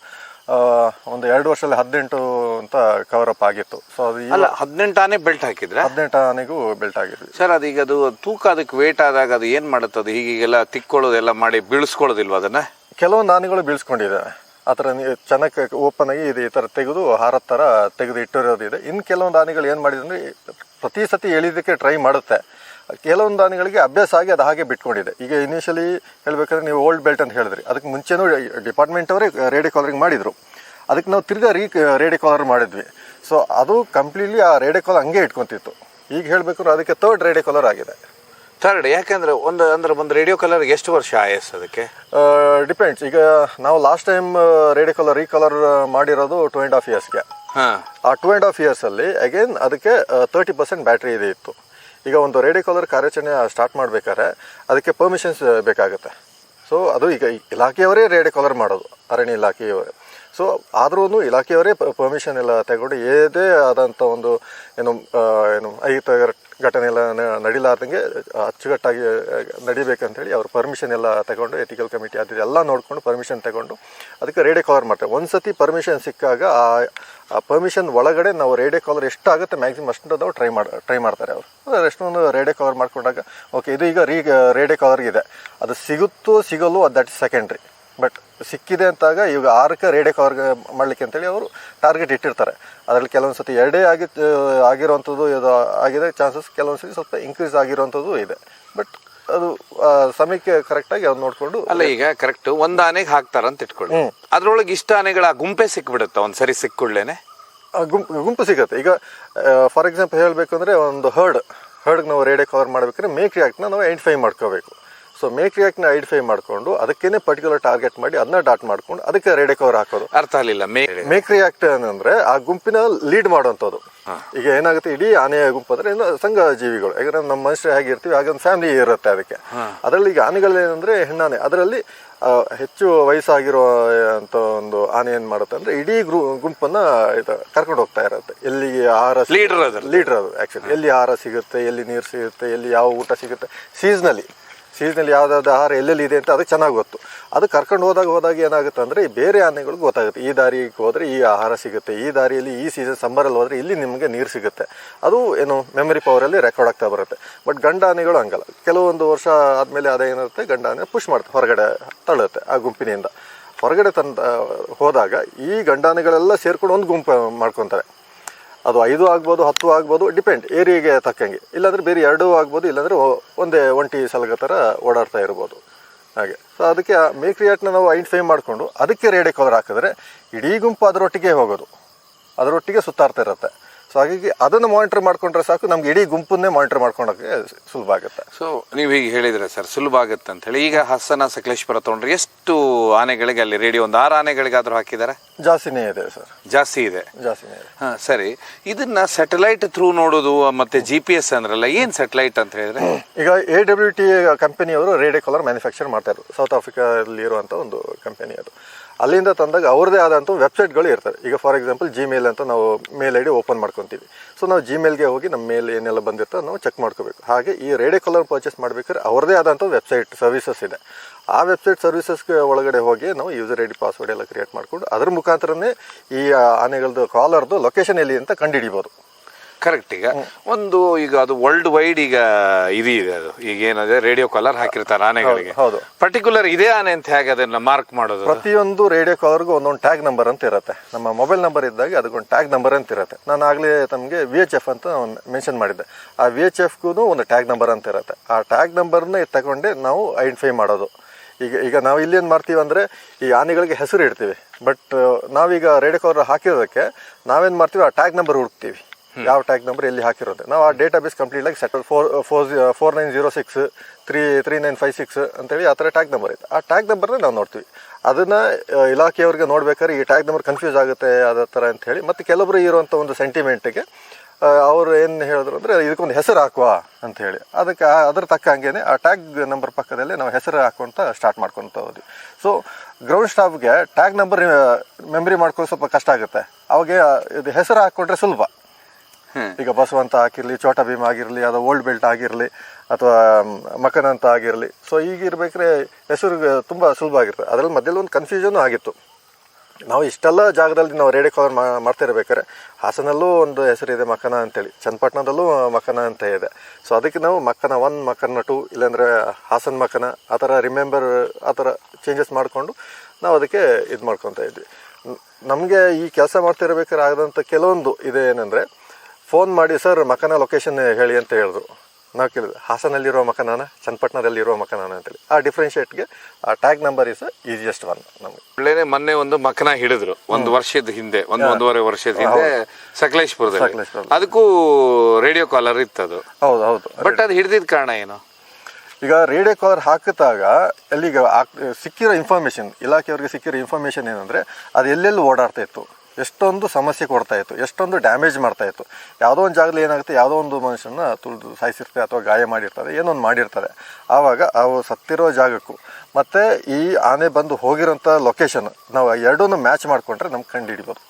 ಒಂದು ಎರಡು ವರ್ಷದಲ್ಲಿ ಹದಿನೆಂಟು ಅಂತ ಕವರ್ ಅಪ್ ಆಗಿತ್ತು. ಸೊ ಅದು ಅಲ್ಲ ಹದಿನೆಂಟು ಆನೆ ಬೆಲ್ಟ್ ಹಾಕಿದ್ರೆ? ಹದಿನೆಂಟು ಆನೆಗೂ ಬೆಲ್ಟ್ ಆಗಿದ್ವಿ. ಸರ್ ಅದೀಗ ಅದು ತೂಕ ಅದಕ್ಕೆ ವೇಟ್ ಆದಾಗ ಅದು ಏನು ಮಾಡುತ್ತೆ ಅದು ಹೀಗೀಗೆಲ್ಲ ತಿಕ್ಕೊಳ್ಳೋದೆಲ್ಲ ಮಾಡಿ ಬೀಳಿಸ್ಕೊಳ್ಳೋದಿಲ್ವ ಅದನ್ನ? ಕೆಲವೊಂದು ಆನೆಗಳು ಬೀಳ್ಸ್ಕೊಂಡಿದ್ದಾವೆ ಆ ಥರ ಚೆನ್ನಾಗಿ ಓಪನ್ ಆಗಿ ಇದು ಈ ಥರ ತೆಗೆದು ಹಾರದ ಥರ ತೆಗೆದು ಇಟ್ಟಿರೋದಿದೆ ಇನ್ನು ಕೆಲವೊಂದು ಆನೆಗಳು ಏನು ಮಾಡಿದೆ ಅಂದರೆ ಪ್ರತಿ ಸತಿ ಎಳಿದಕ್ಕೆ ಟ್ರೈ ಮಾಡುತ್ತೆ. ಕೆಲವೊಂದು ಆನೆಗಳಿಗೆ ಅಭ್ಯಾಸ ಆಗಿ ಅದು ಹಾಗೆ ಬಿಟ್ಕೊಂಡಿದೆ. ಈಗ ಇನಿಷಿಯಲಿ ಹೇಳಬೇಕಂದ್ರೆ ನೀವು ಓಲ್ಡ್ ಬೆಲ್ಟ್ ಅಂತ ಹೇಳಿದ್ರಿ. ಅದಕ್ಕೆ ಮುಂಚೆನೂ ಡಿಪಾರ್ಟ್ಮೆಂಟ್ ಅವರೇ ರೇಡಿ ಕಾಲರಿಂಗ್ ಮಾಡಿದರು. ಅದಕ್ಕೆ ನಾವು ತಿರ್ಗಾ ರೀ ರೇಡಿ ಕಾಲರ್ ಮಾಡಿದ್ವಿ. ಸೊ ಅದು ಕಂಪ್ಲೀಟ್ಲಿ ಆ ರೇಡಿ ಕಾಲರ್ ಹಂಗೆ ಇಟ್ಕೊತಿತ್ತು. ಈಗ ಹೇಳಬೇಕು ಅದಕ್ಕೆ ತರ್ಡ್ ರೇಡಿ ಕಾಲರ್ ಆಗಿದೆ. ಥರ್ಡ್ ಯಾಕಂದ್ರೆ ಒಂದು ಅಂದ್ರೆ ಒಂದು ರೇಡಿಯೋ ಕಲರ್ ಎಷ್ಟು ವರ್ಷ ಆಯಸ್ ಅದಕ್ಕೆ? ಡಿಪೆಂಡ್ಸ್ ಈಗ ನಾವು last time radio collar recollar ಮಾಡಿರೋದು ಟೂ ಆ್ಯಂಡ್ ಹಾಫ್ ಇಯರ್ಸ್ಗೆ ಹಾ. ಆ ಟೂ ಆ್ಯಂಡ್ ಹಾಫ್ ಇಯರ್ಸಲ್ಲಿ ಅಗೇನ್ ಅದಕ್ಕೆ ತರ್ಟಿ ಪರ್ಸೆಂಟ್ ಬ್ಯಾಟ್ರಿ ಇದೆ ಇತ್ತು. ಈಗ ಒಂದು ರೇಡಿಯೋ ಕಲರ್ ಕಾರ್ಯಾಚರಣೆ ಸ್ಟಾರ್ಟ್ ಮಾಡಬೇಕಾದ್ರೆ ಅದಕ್ಕೆ ಪರ್ಮಿಷನ್ಸ್ ಬೇಕಾಗುತ್ತೆ. ಸೊ ಅದು ಈಗ ಇಲಾಖೆಯವರೇ ರೇಡಿಯೋ ಕಲರ್ ಮಾಡೋದು ಅರಣ್ಯ ಇಲಾಖೆಯವರೇ. ಸೊ ಆದ್ರೂ ಇಲಾಖೆಯವರೇ ಪರ್ಮಿಷನ್ ಎಲ್ಲ ತಗೊಂಡು ಏದೇ ಆದಂಥ ಒಂದು, ಏನು ಏನು ಐತ ಘಟನೆ ಎಲ್ಲ ನಡೀಲಾರ್ದಂಗೆ ಅಚ್ಚುಕಟ್ಟಾಗಿ ನಡಿಬೇಕಂತೇಳಿ ಅವ್ರು ಪರ್ಮಿಷನ್ ಎಲ್ಲ ತಗೊಂಡು ಎಥಿಕಲ್ ಕಮಿಟಿ ಅದು ಎಲ್ಲ ನೋಡಿಕೊಂಡು ಪರ್ಮಿಷನ್ ತಗೊಂಡು ಅದಕ್ಕೆ ರೇಡಿಯೋ ಕಾಲರ್ ಮಾಡ್ತಾರೆ. ಒಂದು ಸತಿ ಪರ್ಮಿಷನ್ ಸಿಕ್ಕಾಗ ಆ ಪರ್ಮಿಷನ್ ಒಳಗಡೆ ನಾವು ರೇಡಿಯೋ ಕಾಲರ್ ಎಷ್ಟಾಗುತ್ತೆ ಮ್ಯಾಕ್ಸಿಮಮ್ ಅಷ್ಟು ನಾವು ಟ್ರೈ ಮಾಡಿ ಟ್ರೈ ಮಾಡ್ತಾರೆ ಅವರು. ಎಷ್ಟೊಂದು ರೇಡಿಯೋ ಕವರ್ ಮಾಡ್ಕೊಂಡಾಗ ಓಕೆ ಇದು ಈಗ ರೀ ರೇಡಿಯೋ ಕಾಲರ್ಗಿದೆ ಅದು ಸಿಗುತ್ತೋ ಸಿಗಲ್ಲೋ ದಟ್ ಸೆಕೆಂಡ್ರಿ ಬಟ್ ಸಿಕ್ಕಿದೆ ಅಂತಾಗ ಈಗ ಆರಕ್ಕೆ ರೇಡಿಯೋ ಕವರ್ ಮಾಡಲಿಕ್ಕೆ ಅಂತೇಳಿ ಅವರು ಟಾರ್ಗೆಟ್ ಇಟ್ಟಿರ್ತಾರೆ. ಅದರಲ್ಲಿ ಕೆಲವೊಂದು ಸತಿ ಎರಡೇ ಆಗಿ ಆಗಿರೋವಂಥದ್ದು ಇದು ಆಗಿದೆ. ಚಾನ್ಸಸ್ ಕೆಲವೊಂದು ಸತಿ ಸ್ವಲ್ಪ ಇನ್ಕ್ರೀಸ್ ಆಗಿರೋವಂಥದ್ದು ಇದೆ. ಬಟ್ ಅದು ಸಮಯಕ್ಕೆ ಕರೆಕ್ಟಾಗಿ ಅವ್ರು ನೋಡಿಕೊಂಡು ಅಲ್ಲ ಈಗ ಕರೆಕ್ಟ್ ಒಂದು ಆನೆಗೆ ಹಾಕ್ತಾರೆ ಅಂತ ಇಟ್ಕೊಳ್ಳಿ ಅದ್ರೊಳಗೆ ಇಷ್ಟ ಆನೆಗಳ ಗುಂಪೆ ಸಿಕ್ಬಿಡುತ್ತೆ ಒಂದು ಸರಿ ಸಿಕ್ಕೊಳ್ಳೇನೆ? ಗುಂಪು ಗುಂಪು ಸಿಗುತ್ತೆ. ಈಗ ಫಾರ್ ಎಕ್ಸಾಂಪಲ್ ಹೇಳಬೇಕು ಅಂದರೆ ಒಂದು ಹರ್ಡ್ ಹರ್ಡ್ಗೆ ನಾವು ರೇಡಿಯೋ ಕವರ್ ಮಾಡಬೇಕಂದ್ರೆ ಮೇಕ್ ರಿಯಾಕ್ಟ್ನ ನಾವು ಐಡೆಂಟಿಫೈ ಮಾಡ್ಕೋಬೇಕು. ಸೊ ಮೇಕ್ ರಿಯಾಕ್ಟ್ನ ಐಡೆಂಟಿಫೈ ಮಾಡಿಕೊಂಡು ಅದಕ್ಕೇನೆ ಪರ್ಟಿಕ್ಯುಲರ್ ಟಾರ್ಗೆಟ್ ಮಾಡಿ ಅದನ್ನ ಡಾಟ್ ಮಾಡ್ಕೊಂಡು ಅದಕ್ಕೆ ರೇಡಿಯೋ ಕವರ್ ಹಾಕೋದು. ಅರ್ಥ ಆಗಲಿಲ್ಲ ಮೇ ಮೇಕ್ ರಿಯಾಕ್ಟ್ ಅಂದ್ರೆ ಆ ಗುಂಪಿನ ಲೀಡ್ ಮಾಡುವಂಥದ್ದು. ಈಗ ಏನಾಗುತ್ತೆ ಇಡೀ ಆನೆಯ ಗುಂಪು ಅಂದ್ರೆ ಸಂಘ ಜೀವಿಗಳು ಯಾಕಂದ್ರೆ ನಮ್ಮ ಮನುಷ್ಯರು ಹೇಗಿರ್ತೀವಿ ಹಾಗೆ ಒಂದು ಫ್ಯಾಮಿಲಿ ಇರುತ್ತೆ ಅದಕ್ಕೆ. ಅದರಲ್ಲಿ ಈಗ ಆನೆಗಳೇನಂದ್ರೆ ಹೆಣ್ಣಾನೆ. ಅದರಲ್ಲಿ ಹೆಚ್ಚು ವಯಸ್ಸಾಗಿರೋ ಅಂತ ಒಂದು ಆನೆ ಏನ್ ಮಾಡುತ್ತೆ ಅಂದ್ರೆ ಇಡೀ ಗ್ರೂ ಗುಂಪನ್ನ ಇದು ಕರ್ಕೊಂಡು ಹೋಗ್ತಾ ಇರುತ್ತೆ. ಎಲ್ಲಿ ಆಹಾರ ಲೀಡರ್ ಅದು. ಲೀಡರ್ ಅದು ಆಕ್ಚುಲಿ ಎಲ್ಲಿ ಆಹಾರ ಸಿಗುತ್ತೆ ಎಲ್ಲಿ ನೀರು ಸಿಗುತ್ತೆ ಎಲ್ಲಿ ಯಾವ ಊಟ ಸಿಗುತ್ತೆ. ಸೀಸ್ನಲ್ಲಿ ಸೀಸ್ನಲ್ಲಿ ಯಾವ್ದಾದ್ರು ಆಹಾರ ಎಲ್ಲೆಲ್ಲಿ ಇದೆ ಅಂತ ಅದಕ್ಕೆ ಚೆನ್ನಾಗಿ ಗೊತ್ತು. ಅದು ಕರ್ಕೊಂಡು ಹೋದಾಗ ಹೋದಾಗ ಏನಾಗುತ್ತೆ ಅಂದರೆ ಬೇರೆ ಆನೆಗಳಿಗೆ ಗೊತ್ತಾಗುತ್ತೆ. ಈ ದಾರಿಗೆ ಹೋದರೆ ಈ ಆಹಾರ ಸಿಗುತ್ತೆ. ಈ ದಾರಿಯಲ್ಲಿ ಈ ಸೀಸನ್ ಸಂಬರಲ್ಲಿ ಹೋದರೆ ಇಲ್ಲಿ ನಿಮಗೆ ನೀರು ಸಿಗುತ್ತೆ. ಅದು ಏನು ಮೆಮರಿ ಪವರಲ್ಲಿ ರೆಕಾರ್ಡ್ ಆಗ್ತಾ ಬರುತ್ತೆ. ಬಟ್ ಗಂಡ ಆನೆಗಳು ಹಂಗಲ್ಲ. ಕೆಲವೊಂದು ವರ್ಷ ಆದಮೇಲೆ ಅದೇನಿರುತ್ತೆ ಗಂಡ ಆನೆ ಪುಷ್ ಮಾಡುತ್ತೆ ಹೊರಗಡೆ ತಳ್ಳುತ್ತೆ ಆ ಗುಂಪಿನಿಂದ. ಹೊರಗಡೆ ತಂದ, ಹೋದಾಗ ಈ ಗಂಡಾನೆಗಳೆಲ್ಲ ಸೇರ್ಕೊಂಡು ಒಂದು ಗುಂಪು ಮಾಡ್ಕೊತಾರೆ. ಅದು ಐದು ಆಗ್ಬೋದು, ಹತ್ತು ಆಗ್ಬೋದು ಡಿಪೆಂಡ್ ಏರಿಯಾಗೆ ತಕ್ಕಂಗೆ. ಇಲ್ಲಾಂದರೆ ಬೇರೆ ಎರಡೂ ಆಗ್ಬೋದು, ಇಲ್ಲಾಂದರೆ ಒಂದೇ ಒಂಟಿ ಸಲಗ ಥರ ಓಡಾಡ್ತಾ ಇರ್ಬೋದು. ಹಾಗೆ. ಸೊ ಅದಕ್ಕೆ ಆ ಮೇಕ್ರಿಯಾಟ್ನ ನಾವು ಐಡೆಂಟಿಫೈ ಮಾಡಿಕೊಂಡು ಅದಕ್ಕೆ ರೇಡಿಯೋ ಕವರ್ ಹಾಕಿದ್ರೆ ಇಡೀ ಗುಂಪು ಅದರೊಟ್ಟಿಗೆ ಹೋಗೋದು. ಅದರೊಟ್ಟಿಗೆ ಸುತ್ತಾಡ್ತಾ ಇರುತ್ತೆ. ಸೊ ಹಾಗಾಗಿ ಅದನ್ನು ಮಾನಿಟರ್ ಮಾಡ್ಕೊಂಡ್ರೆ ಸಾಕು. ನಮ್ಗೆ ಇಡೀ ಗುಂಪನ್ನೇ ಮಾನಿಟರ್ ಮಾಡ್ಕೊಳಕ್ಕೆ ಸುಲಭ ಆಗುತ್ತೆ. ಸೊ ನೀವು ಹೀಗೆ ಹೇಳಿದ್ರೆ ಸರ್ ಸುಲಭ ಆಗುತ್ತೆ ಅಂತ ಹೇಳಿ. ಈಗ ಹಾಸನ ಸಕಲೇಶ್ಪುರ ತಗೊಂಡ್ರೆ ಎಷ್ಟು ಆನೆಗಳಿಗೆ ಅಲ್ಲಿ ರೇಡಿಯೋ ಒಂದು ಆರು ಆನೆಗಳಿಗಾದ್ರೂ ಹಾಕಿದ್ದಾರೆ ಜಾಸ್ತಿನೇ ಇದೆ ಸರ್. ಜಾಸ್ತಿ ಇದೆ. ಜಾಸ್ತಿನೇ ಇದೆ. ಹಾಂ ಸರಿ. ಇದನ್ನ ಸ್ಯಾಟಲೈಟ್ ಥ್ರೂ ನೋಡೋದು ಮತ್ತೆ ಜಿ ಪಿ ಎಸ್ ಅಂದ್ರಲ್ಲ ಏನು ಸ್ಯಾಟಲೈಟ್ ಅಂತ ಹೇಳಿದ್ರೆ? ಈಗ ಎ ಡಬ್ಲ್ಯೂ ಟಿ ಕಂಪನಿಯವರು ರೇಡಿಯೋ ಕಾಲರ್ ಮ್ಯಾನುಫ್ಯಾಕ್ಚರ್ ಮಾಡ್ತಾ ಇದ್ರು ಸೌತ್ ಆಫ್ರಿಕಾದಲ್ಲಿ ಇರುವಂಥ ಒಂದು ಕಂಪನಿ ಅದು. ಅಲ್ಲಿಂದ ತಂದಾಗ ಅವ್ರದ್ದೇ ಆದಂಥ ವೆಬ್ಸೈಟ್ಗಳು ಇರ್ತವೆ. ಈಗ ಫಾರ್ ಎಕ್ಸಾಂಪಲ್ ಜಿಮೇಲ್ ಅಂತ ನಾವು ಮೇಲ್ ಐ ಡಿ ಓಪನ್ ಮಾಡ್ಕೊತೀವಿ. ಸೊ ನಾವು ಜಿಮೇಲ್ಗೆ ಹೋಗಿ ನಮ್ಮ ಮೇಲ್ ಏನೆಲ್ಲ ಬಂದಿರ್ತೋ ನಾವು ಚೆಕ್ ಮಾಡ್ಕೋಬೇಕು. ಹಾಗೆ ಈ ರೇಡಿಯೋ ಕಲರ್ ಪರ್ಚೇಸ್ ಮಾಡ್ಬೇಕಾದ್ರೆ ಅವ್ರದ್ದೇ ಆದಂಥ ವೆಬ್ಸೈಟ್ ಸರ್ವಿಸಸ್ ಇದೆ. ಆ ವೆಬ್ಸೈಟ್ ಸರ್ವಿಸಸ್ಗೆ ಒಳಗಡೆ ಹೋಗಿ ನಾವು ಯೂಸರ್ ಐ ಡಿ ಪಾಸ್ವರ್ಡ್ ಎಲ್ಲ ಕ್ರಿಯೇಟ್ ಮಾಡ್ಕೊಂಡು ಅದ್ರ ಮುಖಾಂತರನೇ ಈ ಆನೆಗಳದ್ದು ಕಾಲರ್ದು ಲೊಕೇಶನ್ ಎಲ್ಲಿ ಅಂತ ಕಂಡುಹಿಡಿಬೋದು ಕರೆಕ್ಟ್ ಈಗ. ಒಂದು ಈಗ ಅದು ವರ್ಲ್ಡ್ ವೈಡ್ ಈಗ ಇದು ಇದೆ ಅದು. ಈಗ ಏನದೆ ರೇಡಿಯೋ ಕಾಲರ್ ಹಾಕಿರ್ತಾರೆ ಆನೆಗಳಿಗೆ. ಹೌದು. ಪರ್ಟಿಕ್ಯುಲರ್ ಇದೇ ಆನೆ ಅಂತ ಹೇಗೆ ಅದನ್ನ ಮಾರ್ಕ್ ಮಾಡೋದು? ಪ್ರತಿಯೊಂದು ರೇಡಿಯೋ ಕಾಲರ್ಗೂ ಒಂದೊಂದು ಟ್ಯಾಗ್ ನಂಬರ್ ಅಂತ ಇರುತ್ತೆ. ನಮ್ಮ ಮೊಬೈಲ್ ನಂಬರ್ ಇದ್ದಾಗ ಅದಕ್ಕೊಂದು ಟ್ಯಾಗ್ ನಂಬರ್ ಅಂತ ಇರುತ್ತೆ. ನಾನು ಆಗಲೇ ತಮಗೆ ವಿ ಎಚ್ ಎಫ್ ಅಂತ ಮೆನ್ಷನ್ ಮಾಡಿದ್ದೆ. ಆ ವಿ ಎಚ್ ಎಫ್ಗೂ ಒಂದು ಟ್ಯಾಗ್ ನಂಬರ್ ಅಂತ ಇರುತ್ತೆ. ಆ ಟ್ಯಾಗ್ ನಂಬರ್ನ ತಗೊಂಡೆ ನಾವು ಐಡೆಂಟಿಫೈ ಮಾಡೋದು. ಈಗ ಈಗ ನಾವು ಇಲ್ಲಿ ಏನು ಮಾಡ್ತೀವಿ ಅಂದರೆ ಈ ಆನೆಗಳಿಗೆ ಹೆಸರು ಇಡ್ತೀವಿ. ಬಟ್ ನಾವೀಗ ರೇಡಿಯೋ ಕಾಲರ್ ಹಾಕಿರೋದಕ್ಕೆ ನಾವೇನು ಮಾಡ್ತೀವಿ? ಆ ಟ್ಯಾಗ್ ನಂಬರ್ ಹುಡುಕ್ತೀವಿ. ಯಾವ ಟ್ಯಾಗ್ ನಂಬರ್ ಎಲ್ಲಿ ಹಾಕಿರೋದು? ನಾವು ಆ ಡೇಟಾ ಬೇಸ್ ಕಂಪ್ಲೀಟ್ ಆಗಿ settle four four four nine zero six three three nine five six ಅಂತೇಳಿ ಆ ಥರ ಟ್ಯಾಗ್ ನಂಬರ್ ಐತೆ. ಆ ಟ್ಯಾಗ್ ನಂಬರ್ನ ನಾವು ನೋಡ್ತೀವಿ. ಅದನ್ನು ಇಲಾಖೆಯವ್ರಿಗೆ ನೋಡ್ಬೇಕಾದ್ರೆ ಈ ಟ್ಯಾಗ್ ನಂಬರ್ ಕನ್ಫ್ಯೂಸ್ ಆಗುತ್ತೆ, ಅದ ಥರ ಅಂತ ಹೇಳಿ ಮತ್ತು ಕೆಲವರು ಇರುವಂಥ ಒಂದು ಸೆಂಟಿಮೆಂಟ್ಗೆ ಅವರು ಏನು ಹೇಳಿದ್ರು ಅಂದರೆ ಇದಕ್ಕೊಂದು ಹೆಸರು ಹಾಕುವ ಅಂತ ಹೇಳಿ ಅದಕ್ಕೆ ಅದ್ರ ತಕ್ಕ ಹಂಗೇನೆ ಆ ಟ್ಯಾಗ್ ನಂಬರ್ ಪಕ್ಕದಲ್ಲಿ ನಾವು ಹೆಸರು ಹಾಕೊಂತ ಸ್ಟಾರ್ಟ್ ಮಾಡ್ಕೊತ ಹೋದ್ವಿ. ಸೊ ಗ್ರೌಂಡ್ ಸ್ಟಾಫ್ಗೆ ಟ್ಯಾಗ್ ನಂಬರ್ ಮೆಮ್ರಿ ಮಾಡ್ಕೊಂಡು ಸ್ವಲ್ಪ ಕಷ್ಟ ಆಗುತ್ತೆ. ಅವಾಗ ಇದು ಹೆಸರು ಹಾಕ್ಕೊಂಡ್ರೆ ಸುಲಭ. ಈಗ ಬಸವಂತ ಹಾಕಿರಲಿ ಚೋಟ ಭೀಮ್ ಆಗಿರಲಿ ಅದು ಓಲ್ಡ್ ಬೆಲ್ಟ್ ಆಗಿರಲಿ, ಅಥವಾ ಮಕನಂತ ಆಗಿರಲಿ. ಸೊ ಈಗ ಇರ್ಬೇಕ್ರೆ ಹೆಸರು ತುಂಬ ಸುಲಭ ಆಗಿರ್ತದೆ ಅದರಲ್ಲಿ ಮಧ್ಯದಲ್ಲಿ ಒಂದು ಕನ್ಫ್ಯೂಷನ್ ಆಗಿತ್ತು. ನಾವು ಇಷ್ಟೆಲ್ಲ ಜಾಗದಲ್ಲಿ ನಾವು ರೇಡಿಯೋ ಕವರ್ ಮಾಡ್ತಾ ಇರ್ಬೇಕಾದ್ರೆ ಹಾಸನಲ್ಲೂ ಒಂದು ಹೆಸರಿದೆ ಮಕನ ಅಂತೇಳಿ. ಚನ್ನಪಟ್ಟಣದಲ್ಲೂ ಮಕನ ಅಂತ ಇದೆ. ಸೊ ಅದಕ್ಕೆ ನಾವು ಮಕ್ಕನ ಒನ್ ಮಕನ ಟು ಇಲ್ಲಾಂದರೆ ಹಾಸನ್ ಮಕನ, ಆ ಥರ ರಿಮೆಂಬರ್ ಆ ಥರ ಚೇಂಜಸ್ ಮಾಡಿಕೊಂಡು ನಾವು ಅದಕ್ಕೆ ಇದು ಮಾಡ್ಕೊತಾ ಇದ್ವಿ ನಮಗೆ ಈ ಕೆಲಸ ಮಾಡ್ತಿರ್ಬೇಕಾದ್ರೆ ಆದಂಥ ಕೆಲವೊಂದು ಇದೆ ಏನಂದರೆ ಫೋನ್ ಮಾಡಿ ಸರ್ ಮಕನ ಲೊಕೇಶನ್ ಹೇಳಿ ಅಂತ ಹೇಳಿದ್ರು. ನಾವು ಕೇಳಿದ್ವಿ ಹಾಸನಲ್ಲಿರೋ ಮಕನಾನ ಚನ್ನಪಟ್ಟಣದಲ್ಲಿರೋ ಮಕನಾನ ಅಂತೇಳಿ. ಆ ಡಿಫ್ರೆನ್ಷಿಯೇಟ್ಗೆ ಆ tag number is easiest one ನಮಗೆ. ಒಳ್ಳೆನೆ ಮೊನ್ನೆ ಒಂದು ಮಕನ ಹಿಡಿದ್ರು ಒಂದು ವರ್ಷದ ಹಿಂದೆ ಒಂದು ಒಂದೂವರೆ ವರ್ಷದ ಹಿಂದೆ ಸಕಲೇಶ್ಪುರದಲ್ಲಿ. ಸಕಲೇಶ್ಪುರದಲ್ಲಿ. ಅದಕ್ಕೂ ರೇಡಿಯೋ ಕಾಲರ್ ಇತ್ತು ಅದು ಹೌದು ಹೌದು. ಬಟ್ ಅದು ಹಿಡಿದಿದ್ದ ಕಾರಣ ಏನು? ಈಗ ರೇಡಿಯೋ ಕಾಲರ್ ಹಾಕಿದಾಗ ಎಲ್ಲಿಗೆ ಸಿಕ್ಕಿರೋ ಇನ್ಫಾರ್ಮೇಷನ್ ಇಲಾಖೆಯವ್ರಿಗೆ ಸಿಕ್ಕಿರೋ ಇನ್ಫಾರ್ಮೇಷನ್ ಏನಂದ್ರೆ ಅದು ಎಲ್ಲೆಲ್ಲಿ ಓಡಾಡ್ತಾ ಇತ್ತು. ಎಷ್ಟೊಂದು ಸಮಸ್ಯೆ ಕೊಡ್ತಾ ಇತ್ತು ಎಷ್ಟೊಂದು ಡ್ಯಾಮೇಜ್ ಮಾಡ್ತಾ ಇತ್ತು. ಯಾವುದೋ ಒಂದು ಜಾಗದಲ್ಲಿ ಏನಾಗುತ್ತೆ ಯಾವುದೋ ಒಂದು ಮನುಷ್ಯನ ತುಳಿದು ಸಾಯಿಸಿರ್ತಾರೆ ಅಥವಾ ಗಾಯ ಮಾಡಿರ್ತಾರೆ ಏನೋ ಒಂದು ಮಾಡಿರ್ತಾರೆ. ಆವಾಗ ಅವು ಸತ್ತಿರೋ ಜಾಗಕ್ಕೂ ಮತ್ತು ಈ ಆನೆ ಬಂದು ಹೋಗಿರೋಂಥ ಲೊಕೇಶನ್ ನಾವು ಎರಡೂ ಮ್ಯಾಚ್ ಮಾಡಿಕೊಂಡ್ರೆ ನಮ್ಗೆ ಕಂಡು ಹಿಡಿಬೋದು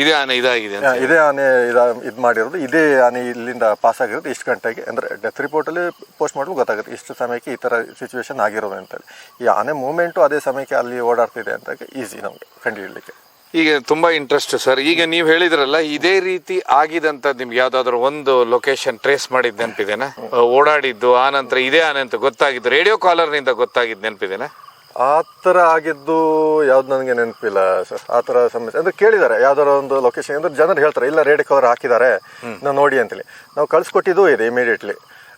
ಇದೇ ಆನೆ ಇದಾಗಿದೆ ಇದೇ ಆನೆ ಇದ ಇದು ಮಾಡಿರೋದು ಇದೇ ಆನೆ ಇಲ್ಲಿಂದ ಪಾಸ್ ಆಗಿರೋದು ಇಷ್ಟು ಗಂಟೆಗೆ ಅಂದರೆ ಡೆತ್ ರಿಪೋರ್ಟಲ್ಲಿ ಪೋಸ್ಟ್ ಮಾಡಲು ಗೊತ್ತಾಗುತ್ತೆ ಇಷ್ಟು ಸಮಯಕ್ಕೆ ಈ ಥರ ಸಿಚುವೇಶನ್ ಆಗಿರೋದು ಅಂತೇಳಿ ಈ ಆನೆ ಮೂಮೆಂಟು ಅದೇ ಸಮಯಕ್ಕೆ ಅಲ್ಲಿ ಓಡಾಡ್ತಿದೆ ಅಂತ ಈಸಿ ನಮಗೆ ಕಂಡುಹಿಡಲಿಕ್ಕೆ. ಈಗ ತುಂಬಾ ಇಂಟ್ರೆಸ್ಟ್ ಸರ್ ಈಗ ನೀವು ಹೇಳಿದ್ರಲ್ಲ ಇದೇ ರೀತಿ ಆಗಿದಂತ ನಿಮ್ಗೆ ಯಾವ್ದಾದ್ರು ಒಂದು ಲೊಕೇಶನ್ ಟ್ರೇಸ್ ಮಾಡಿದ್ ನೆನಪಿದೆನಾ? ಓಡಾಡಿದ್ದು ಆ ನಂತರ ಇದೇ ಆನೆ ಅಂತ ಗೊತ್ತಾಗಿದ್ದು ರೇಡಿಯೋ ಕಾಲರ್ನಿಂದ ಗೊತ್ತಾಗಿದ್ದು ನೆನಪಿದೆನಾ? ಆ ಥರ ಆಗಿದ್ದು ಯಾವ್ದು ನನಗೆ ನೆನಪಿಲ್ಲ ಸರ್ ಆ ಥರ ಸಮಸ್ಯೆ. ಅಂದ್ರೆ ಕೇಳಿದ್ದಾರೆ ಯಾವ್ದಾರ ಒಂದು ಲೊಕೇಶನ್ ಅಂದ್ರೆ ಜನರು ಹೇಳ್ತಾರೆ ಇಲ್ಲ ರೇಡಿಯೋ ಕವರ್ ಹಾಕಿದ್ದಾರೆ ನಾವು ನೋಡಿ ಅಂತೇಳಿ. ನಾವು ಕಳ್ಸಿಕೊಟ್ಟಿದ್ದು ಇದೆ ಇಮಿಡಿಯೇಟ್ಲಿ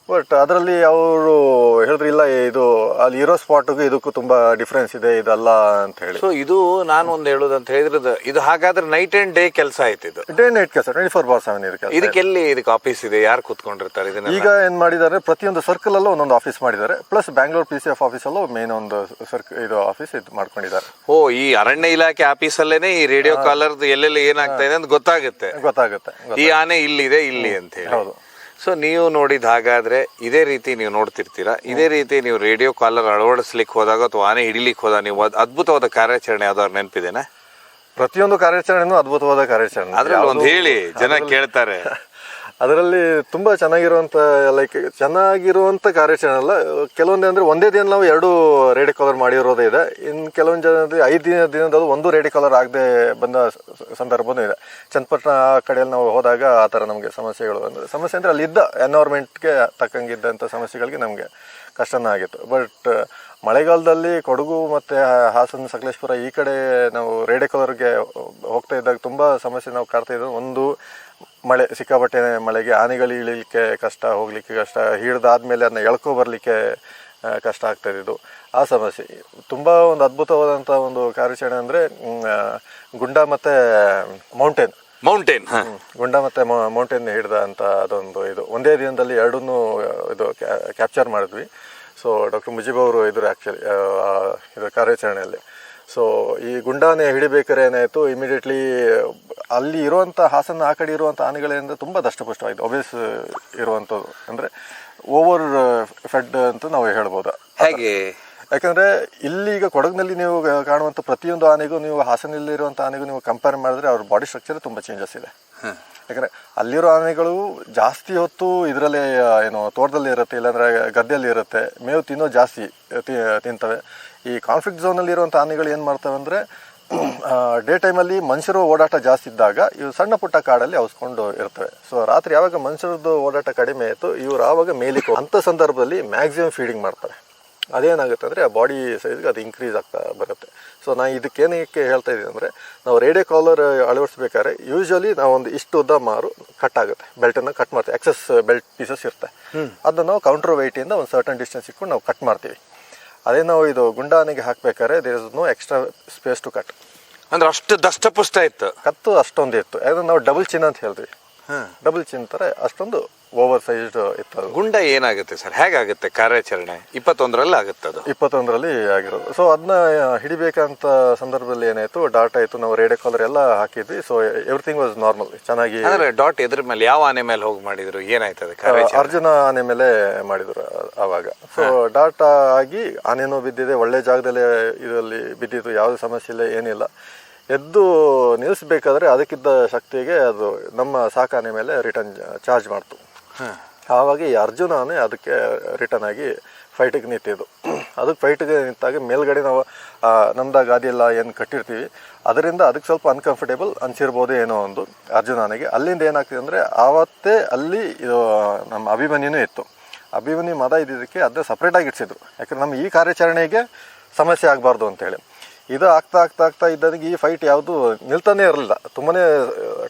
ಬಟ್ ಅದರಲ್ಲಿ ಅವರು ಹೇಳಿದ್ರು ಇಲ್ಲ ಇದು ಅಲ್ಲಿ ಇರೋ ಸ್ಪಾಟ್ಗೂ ಇದಕ್ಕೂ ತುಂಬಾ ಡಿಫ್ರೆನ್ಸ್ ಇದೆ ಇದಲ್ಲ ಅಂತ ಹೇಳಿ. ಸೊ ಇದು ನಾನು ಒಂದು ಹೇಳುದಂತ ಹೇಳಿದ್ರೆ ಇದು ಹಾಗಾದ್ರೆ ನೈಟ್ ಅಂಡ್ ಡೇ ಕೆಲಸ ಆಯ್ತು ಇದು? ಡೇ ನೈಟ್ ಕೆಲಸ ಟ್ವೆಂಟಿ ಫೋರ್ ಬಾರ್ ಸೆವೆನ್ ಇದಕ್ಕೆ ಇದಕ್ಕೆಲ್ಲಿ ಇದಕ್ಕೆ ಆಫೀಸ್ ಇದೆ ಯಾರು ಕೂತ್ಕೊಂಡಿರ್ತಾರೆ ಇದನ್ನ ಈಗ ಏನ್ ಮಾಡಿದ್ದಾರೆ ಪ್ರತಿಯೊಂದು ಸರ್ಕಲ್ ಅಲ್ಲೂ ಒಂದೊಂದು ಆಫೀಸ್ ಮಾಡಿದ್ದಾರೆ plus Bangalore P C F office ಅಲ್ಲೂ ಮೇನ್ ಒಂದು ಸರ್ಕ್ ಇದು ಆಫೀಸ್ ಇದು ಮಾಡ್ಕೊಂಡಿದ್ದಾರೆ. ಓ ಈ ಅರಣ್ಯ ಇಲಾಖೆ ಆಫೀಸ್ ಅಲ್ಲೇನೆ ಈ ರೇಡಿಯೋ ಕಾಲರ್ ಎಲ್ಲೆಲ್ಲಿ ಏನಾಗ್ತಾ ಇದೆ ಅಂತ ಗೊತ್ತಾಗುತ್ತೆ. ಗೊತ್ತಾಗುತ್ತೆ ಈ ಆನೆ ಇಲ್ಲಿದೆ ಇಲ್ಲಿ ಅಂತ ಹೇಳಿ. ಹೌದು. ಸೊ ನೀವು ನೋಡಿದ ಹಾಗಾದ್ರೆ ಇದೇ ರೀತಿ ನೀವು ನೋಡ್ತಿರ್ತೀರಾ? ಇದೇ ರೀತಿ ನೀವು ರೇಡಿಯೋ ಕಾಲರ್ ಅಳವಡಿಸ್ಲಿಕ್ಕೆ ಹೋದಾಗ ಅಥವಾ ಆನೆ ಹಿಡಿಲಿಕ್ಕೆ ಹೋದಾಗ ನೀವು ಅದ್- ಅದ್ಭುತವಾದ ಕಾರ್ಯಾಚರಣೆ ಯಾವ್ದಾದ್ರು ನೆನಪಿದೆನಾ? ಪ್ರತಿಯೊಂದು ಕಾರ್ಯಾಚರಣೆನೂ ಅದ್ಭುತವಾದ ಕಾರ್ಯಾಚರಣೆ. ಅದ್ರಲ್ಲಿ ಒಂದು ಹೇಳಿ ಜನ ಕೇಳ್ತಾರೆ. ಅದರಲ್ಲಿ ತುಂಬಾ ಚೆನ್ನಾಗಿರುವಂಥ ಲೈಕ್ ಚೆನ್ನಾಗಿರುವಂಥ ಕಾರ್ಯಾಚರಣೆ ಅಲ್ಲ. ಕೆಲವೊಂದು ಅಂದ್ರೆ ಒಂದೇ ದಿನ ನಾವು ಎರಡು ರೇಡಿ ಕಾಲರ್ ಮಾಡಿರೋದೇ ಇದೆ. ಇನ್ನು ಕೆಲವೊಂದು ಜನ ಐದು ದಿನ ದಿನದಲ್ಲಿ ಒಂದು ರೇಡಿ ಕಾಲರ್ ಆಗದೆ ಬಂದ ಸಂದರ್ಭವೂ ಇದೆ. ಚನ್ನಪಟ್ಟಣ ಆ ಕಡೆಯಲ್ಲಿ ನಾವು ಹೋದಾಗ ಆ ಥರ ನಮಗೆ ಸಮಸ್ಯೆಗಳು ಅಂದ್ರೆ ಸಮಸ್ಯೆ ಅಂದರೆ ಅಲ್ಲಿದ್ದ ಎನ್ವೈರ್ಮೆಂಟ್ಗೆ ತಕ್ಕಂಗಿದ್ದಂಥ ಸಮಸ್ಯೆಗಳಿಗೆ ನಮಗೆ ಕಷ್ಟನೇ ಆಗಿತ್ತು. ಬಟ್ ಮಳೆಗಾಲದಲ್ಲಿ ಕೊಡಗು ಮತ್ತು ಹಾಸನ, ಸಕಲೇಶ್ಪುರ ಈ ಕಡೆ ನಾವು ರೇಡಿಯೋ ಕಲರ್ಗೆ ಹೋಗ್ತಾ ಇದ್ದಾಗ ತುಂಬ ಸಮಸ್ಯೆ ನಾವು ಕಾಡ್ತಾ ಇದ್ದೀವಿ ಒಂದು ಮಳೆ ಸಿಕ್ಕಾಪಟ್ಟೆ ಮಳೆಗೆ ಆನೆಗಳು ಇಳಿಲಿಕ್ಕೆ ಕಷ್ಟ ಹೋಗಲಿಕ್ಕೆ ಕಷ್ಟ ಹಿಡ್ದಾದ್ಮೇಲೆ ಅದನ್ನ ಎಳ್ಕೊ ಬರಲಿಕ್ಕೆ ಕಷ್ಟ ಆಗ್ತಾ ಇದು ಆ ಸಮಸ್ಯೆ. ತುಂಬ ಒಂದು ಅದ್ಭುತವಾದಂಥ ಒಂದು ಕಾರ್ಯಾಚರಣೆ ಅಂದರೆ ಗುಂಡ ಮತ್ತು ಮೌಂಟೇನ್. ಮೌಂಟೇನ್ ಗುಂಡ ಮತ್ತು ಮೌಂಟೇನ್ ಹಿಡ್ದ ಅಂತ ಅದೊಂದು ಇದು. ಒಂದೇ ದಿನದಲ್ಲಿ ಎರಡನ್ನೂ ಇದು ಕ್ಯಾಪ್ಚರ್ ಮಾಡಿದ್ವಿ. ಸೊ ಡಾಕ್ಟರ್ ಮುಜೀಬ್ ಅವರು ಇದ್ರು ಆ್ಯಕ್ಚುಲಿ ಇದು ಕಾರ್ಯಾಚರಣೆಯಲ್ಲಿ. ಸೊ ಈ ಗುಂಡಾನೆ ಹಿಡಿಬೇಕಾದ್ರೆ ಏನಾಯಿತು? ಇಮಿಡಿಯೇಟ್ಲಿ ಅಲ್ಲಿ ಇರುವಂಥ ಹಾಸನ ಆ ಕಡೆ ಇರುವಂಥ ಆನೆಗಳಿಂದ ತುಂಬ ದಷ್ಟಪುಷ್ಟವಾಗಿದೆ. ಒಬೇಸ್ ಇರುವಂಥದ್ದು ಅಂದರೆ ಓವರ್ ಫೆಡ್ ಅಂತ ನಾವು ಹೇಳ್ಬೋದು. ಹಾಗೆ? ಯಾಕಂದರೆ ಇಲ್ಲಿ ಈಗ ಕೊಡಗಿನಲ್ಲಿ ನೀವು ಕಾಣುವಂಥ ಪ್ರತಿಯೊಂದು ಆನೆಗೂ ನೀವು ಹಾಸನಲ್ಲಿರುವಂಥ ಆನೆಗೂ ನೀವು ಕಂಪೇರ್ ಮಾಡಿದ್ರೆ ಅವ್ರ ಬಾಡಿ ಸ್ಟ್ರಕ್ಚರ್ ತುಂಬ ಚೇಂಜಸ್ ಇದೆ. ಯಾಕಂದರೆ ಅಲ್ಲಿರೋ ಆನೆಗಳು ಜಾಸ್ತಿ ಹೊತ್ತು ಇದರಲ್ಲೇ ಏನು ತೋಟದಲ್ಲಿ ಇರುತ್ತೆ ಇಲ್ಲಾಂದರೆ ಗದ್ದೆಯಲ್ಲಿ ಇರುತ್ತೆ. ಮೇವು ತಿನ್ನೋ ಜಾಸ್ತಿ ತಿಂತವೆ. ಈ ಕಾನ್ಫ್ಲಿಕ್ಟ್ ಝೋನಲ್ಲಿ ಇರುವಂಥ ಆನೆಗಳು ಏನು ಮಾಡ್ತವೆ ಅಂದರೆ ಡೇ ಟೈಮಲ್ಲಿ ಮನುಷ್ಯರು ಓಡಾಟ ಜಾಸ್ತಿ ಇದ್ದಾಗ ಇವು ಸಣ್ಣ ಪುಟ್ಟ ಕಾಡಲ್ಲಿ ಅವಸ್ಕೊಂಡು ಇರ್ತವೆ. ಸೊ ರಾತ್ರಿ ಯಾವಾಗ ಮನುಷ್ಯರದ್ದು ಓಡಾಟ ಕಡಿಮೆ ಆಯಿತು ಇವ್ರು ಆವಾಗ ಮೇಲಿಕ್ಕೆ ಅಂಥ ಸಂದರ್ಭದಲ್ಲಿ ಮ್ಯಾಕ್ಸಿಮಮ್ ಫೀಡಿಂಗ್ ಮಾಡ್ತಾರೆ. ಅದೇನಾಗುತ್ತೆ ಅಂದರೆ ಆ ಬಾಡಿ ಸೈಜ್ಗೆ ಅದು ಇನ್ಕ್ರೀಸ್ ಆಗ್ತಾ ಬರುತ್ತೆ. ಸೊ ನಾನು ಇದಕ್ಕೇನಕ್ಕೆ ಹೇಳ್ತಾ ಇದ್ದೀನಿ ಅಂದರೆ ನಾವು ರೇಡಿಯೋ ಕಾಲರ್ ಅಳವಡಿಸ್ಬೇಕಾದ್ರೆ ಯೂಶ್ವಲಿ ನಾವು ಒಂದು ಇಷ್ಟು ಉದ್ದ ಮಾರು ಕಟ್ ಆಗುತ್ತೆ. ಬೆಲ್ಟನ್ನು ಕಟ್ ಮಾಡ್ತೀವಿ. ಎಕ್ಸಸ್ ಬೆಲ್ಟ್ ಪೀಸಸ್ ಇರುತ್ತೆ. ಅದನ್ನು ನಾವು ಕೌಂಟರ್ ವೆಯ್ಟಿಂದ ಒಂದು ಸರ್ಟನ್ ಡಿಸ್ಟೆನ್ಸ್ ಇಟ್ಕೊಂಡು ನಾವು ಕಟ್ ಮಾಡ್ತೀವಿ. ಅದೇ ನಾವು ಇದು ಗುಂಡಾನಿಗೆ ಹಾಕ್ಬೇಕಾದ್ರೆ there is no extra space to cut ಅಂದ್ರೆ ಅಷ್ಟು ದಷ್ಟಪುಷ್ಟ ಇತ್ತು. ಕತ್ತು ಅಷ್ಟೊಂದು ಇತ್ತು. ಯಾಕಂದ್ರೆ ನಾವು ಡಬಲ್ ಚಿನ್ ಅಂತ ಹೇಳ್ತೀವಿ ಡಬಲ್ ಚಿನ್ ಥರ ಅಷ್ಟೊಂದು ಓವರ್ ಸೈಜ್ಡ್ ಇತ್ತು ಅದು ಗುಂಡ ಏನಾಗುತ್ತೆ ಸರ್? ಹೇಗಾಗುತ್ತೆ ಕಾರ್ಯಾಚರಣೆ? ಇಪ್ಪತ್ತೊಂದರಲ್ಲಿ ಆಗುತ್ತೆ ಅದು. ಇಪ್ಪತ್ತೊಂದರಲ್ಲಿ ಆಗಿರೋದು. ಸೊ ಅದನ್ನ ಹಿಡಿಬೇಕಂತ ಸಂದರ್ಭದಲ್ಲಿ ಏನಾಯ್ತು? ಡಾಟ್ ಆಯಿತು ನಾವು ರೇಡಿಯೋ ಕಾಲರ್ ಎಲ್ಲ ಹಾಕಿದ್ವಿ. ಸೊ ಎವ್ರಿಥಿಂಗ್ ವಾಸ್ ನಾರ್ಮಲ್ ಚೆನ್ನಾಗಿ ಅಂದ್ರೆ ಡಾಟ್ ಎದ್ರ ಮೇಲೆ ಯಾವ ಆನೆ ಮೇಲೆ ಹೋಗಿ ಮಾಡಿದ್ರು? ಏನಾಯ್ತದೆ ಅರ್ಜುನ ಆನೆ ಮೇಲೆ ಮಾಡಿದ್ರು ಅವಾಗ ಸೊ ಡಾಟಾ ಆಗಿ ಆನೆನೂ ಬಿದ್ದಿದೆ. ಒಳ್ಳೆ ಜಾಗದಲ್ಲೇ ಇದರಲ್ಲಿ ಬಿದ್ದಿದ್ದು ಯಾವುದೇ ಸಮಸ್ಯೆ ಇಲ್ಲ ಏನಿಲ್ಲ. ಎದ್ದು ನಿಲ್ಲಿಸಬೇಕಾದ್ರೆ ಅದಕ್ಕಿದ್ದ ಶಕ್ತಿಗೆ ಅದು ನಮ್ಮ ಸಾಕಾನೆ ಮೇಲೆ ರಿಟರ್ನ್ ಚಾರ್ಜ್ ಮಾಡ್ತು. ಆವಾಗ ಈ ಅರ್ಜುನ ಅದಕ್ಕೆ ರಿಟರ್ನ್ ಆಗಿ ಫೈಟಿಗೆ ನಿಂತಿದ್ದು. ಅದಕ್ಕೆ ಫೈಟಿಗೆ ನಿಂತಾಗ ಮೇಲ್ಗಡೆ ನಾವು ನಮ್ದ ಗಾದಿ ಎಲ್ಲ ಏನು ಕಟ್ಟಿರ್ತೀವಿ, ಅದರಿಂದ ಅದಕ್ಕೆ ಸ್ವಲ್ಪ ಅನ್ಕಂಫರ್ಟೇಬಲ್ ಅನ್ಸಿರ್ಬೋದು ಏನೋ ಒಂದು ಅರ್ಜುನ ಆನೆಗೆ ಅಲ್ಲಿಂದ ಏನಾಗ್ತದೆ ಅಂದರೆ ಆವತ್ತೇ ಅಲ್ಲಿ ಇದು ನಮ್ಮ ಅಭಿಮನ್ಯೂ ಇತ್ತು. ಅಭಿಮನ್ಯು ಮದ ಇದ್ದಿದ್ದಕ್ಕೆ ಅದನ್ನ ಸಪ್ರೇಟಾಗಿ ಇಡ್ಸಿದ್ರು. ಯಾಕಂದ್ರೆ ನಮ್ಮ ಈ ಕಾರ್ಯಾಚರಣೆಗೆ ಸಮಸ್ಯೆ ಆಗಬಾರ್ದು ಅಂತೇಳಿ. ಇದು ಆಗ್ತಾ ಆಗ್ತಾ ಆಗ್ತಾ ಇದ್ದಂಗೆ ಈ ಫೈಟ್ ಯಾವುದು ನಿಲ್ತಾನೆ ಇರಲಿಲ್ಲ. ತುಂಬಾ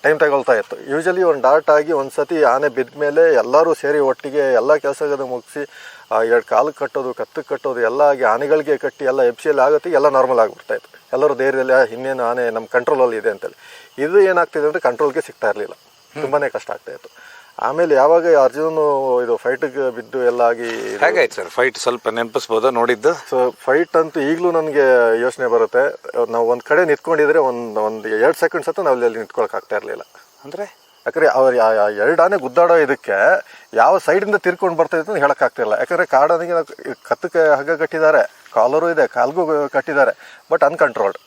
ಟೈಮ್ ತಗೊಳ್ತಾ ಇತ್ತು. ಯೂಶಲಿ ಒಂದು ಡಾರ್ಟ್ ಆಗಿ ಒಂದು ಸತಿ ಆನೆ ಬಿದ್ದ ಮೇಲೆ ಎಲ್ಲರೂ ಸೇರಿ ಒಟ್ಟಿಗೆ ಎಲ್ಲ ಕೆಲಸಗಳನ್ನು ಮುಗಿಸಿ ಎರಡು ಕಾಲು ಕಟ್ಟೋದು ಕತ್ತು ಕಟ್ಟೋದು ಎಲ್ಲ ಆಗಿ ಆನೆಗಳಿಗೆ ಕಟ್ಟಿ ಎಲ್ಲ ಎಫ್ಸಿಯಲ್ಲಿ ಆಗುತ್ತೆ ಎಲ್ಲ ನಾರ್ಮಲ್ ಆಗಿಬಿಡ್ತಾ ಇತ್ತು. ಎಲ್ಲರೂ ಧೈರ್ಯದಲ್ಲಿ "ಆ, ಇನ್ನೇನು ಆನೆ ನಮ್ಮ ಕಂಟ್ರೋಲಲ್ಲಿ ಇದೆ ಅಂತೇಳಿ. ಇದು ಏನಾಗ್ತಿದೆ ಅಂದರೆ ಕಂಟ್ರೋಲ್ಗೆ ಸಿಗ್ತಾ ಇರಲಿಲ್ಲ. ತುಂಬಾ ಕಷ್ಟ ಆಗ್ತಾ ಇತ್ತು. ಆಮೇಲೆ ಯಾವಾಗ ಅರ್ಜುನ್ ಇದು ಫೈಟ್ ಬಿದ್ದು ಎಲ್ಲ ಆಗಿ ಹೇಗಾಯ್ತು ಸರ್? ಫೈಟ್ ಸ್ವಲ್ಪ ನೆನಪಿಸ್ಬೋದಾ? ನೋಡಿದ್ದು? ಸೊ ಫೈಟ್ ಅಂತೂ ಈಗಲೂ ನನಗೆ ಯೋಚನೆ ಬರುತ್ತೆ. ನಾವು ಒಂದು ಕಡೆ ನಿಂತ್ಕೊಂಡಿದ್ರೆ ಒಂದು ಒಂದು ಎರಡು ಸೆಕೆಂಡ್ಸ್ ಅಂತ ನಾವು ಅಲ್ಲಿ ನಿಂತ್ಕೊಳಕ್ ಆಗ್ತಾ ಇರಲಿಲ್ಲ. ಅಂದರೆ? ಯಾಕಂದ್ರೆ ಅವ್ರು ಎರಡು ಆನೆ ಗುದ್ದಾಡೋ ಇದಕ್ಕೆ ಯಾವ ಸೈಡಿಂದ ತಿರ್ಕೊಂಡು ಬರ್ತಾ ಇತ್ತು ಅಂತ ಹೇಳಕ್ ಆಗ್ತಿಲ್ಲ ಯಾಕಂದ್ರೆ ಕಾಡನಿಗೆ ಕತ್ತಕ್ಕೆ ಹಗ್ಗ ಕಟ್ಟಿದ್ದಾರೆ. ಕಾಲರು ಇದೆ ಕಾಲ್ಗೂ ಕಟ್ಟಿದ್ದಾರೆ ಬಟ್ ಅನ್ಕಂಟ್ರೋಲ್ಡ್